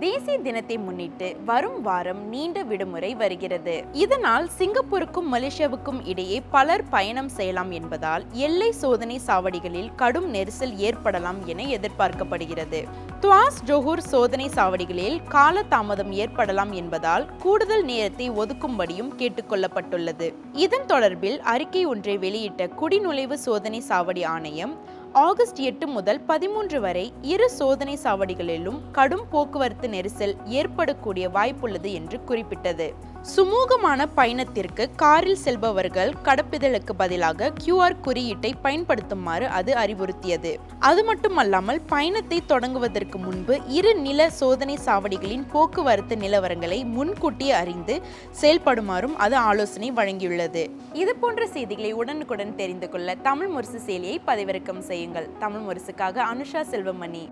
தேசிய தினத்தை முன்னிட்டு வரும் வாரம் நீண்ட விடுமுறை வருகிறது. இதனால் சிங்கப்பூருக்கும் மலேசியாவுக்கும் இடையே பலர் பயணம் செய்யலாம் என்பதால் எல்லை சோதனை சாவடிகளில் கடும் நெரிசல் ஏற்படலாம் என எதிர்பார்க்கப்படுகிறது. துவாஸ் ஜோஹூர் சோதனை சாவடிகளில் கால தாமதம் ஏற்படலாம் என்பதால் கூடுதல் நேரத்தை ஒதுக்கும்படியும் கேட்டுக்கொள்ளப்பட்டுள்ளது. இதன் தொடர்பில் அறிக்கை ஒன்றை வெளியிட்ட குடிநுழைவு சோதனை சாவடி ஆணையம் ஆகஸ்ட் எட்டு முதல் பதிமூன்று வரை இரு சோதனை சாவடிகளிலும் கடும் போக்குவரத்து நெரிசல் ஏற்படக்கூடிய வாய்ப்புள்ளது என்று குறிப்பிட்டது. சுமூகமான பயணத்திற்கு காரில் செல்பவர்கள் கடப்பிதழுக்கு பதிலாக கியூஆர் குறியீட்டை பயன்படுத்துமாறு அது அறிவுறுத்தியது. அது மட்டுமல்லாமல் பயணத்தை தொடங்குவதற்கு முன்பு இரு நில சோதனை சாவடிகளின் போக்குவரத்து நிலவரங்களை முன்கூட்டியே அறிந்து செயல்படுமாறும் அது ஆலோசனை வழங்கியுள்ளது. இது போன்ற செய்திகளை உடனுக்குடன் தெரிந்து கொள்ள தமிழ் முரசு செயலியை பதிவிறக்கம் செய்யுங்கள். தமிழ் முரசுக்காக அனுஷா செல்வமணி.